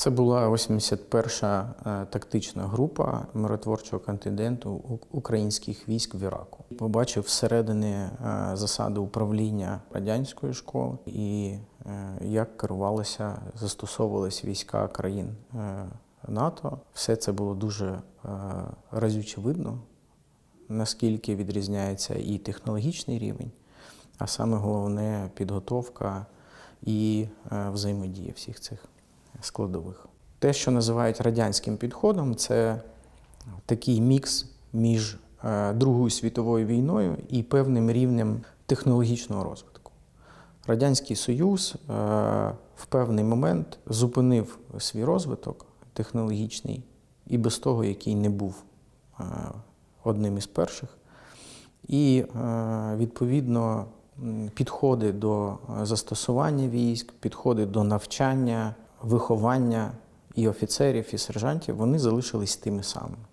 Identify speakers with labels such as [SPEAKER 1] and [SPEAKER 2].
[SPEAKER 1] Це була 81-ша е, тактична група миротворчого контингенту українських військ в Іраку. Побачив всередині е, засади управління радянської школи і е, як керувалися, застосовувалися війська країн НАТО. Все це було дуже разюче видно, наскільки відрізняється і технологічний рівень, а саме головне підготовка і взаємодія всіх цих складових. Те, що називають радянським підходом, це такий мікс між е, Другою світовою війною і певним рівнем технологічного розвитку. Радянський Союз е, в певний момент зупинив свій розвиток технологічний і без того, який не був е, одним із перших. І відповідно підходи до застосування військ, підходи до навчання, виховання і офіцерів, і сержантів вони залишились тими самими.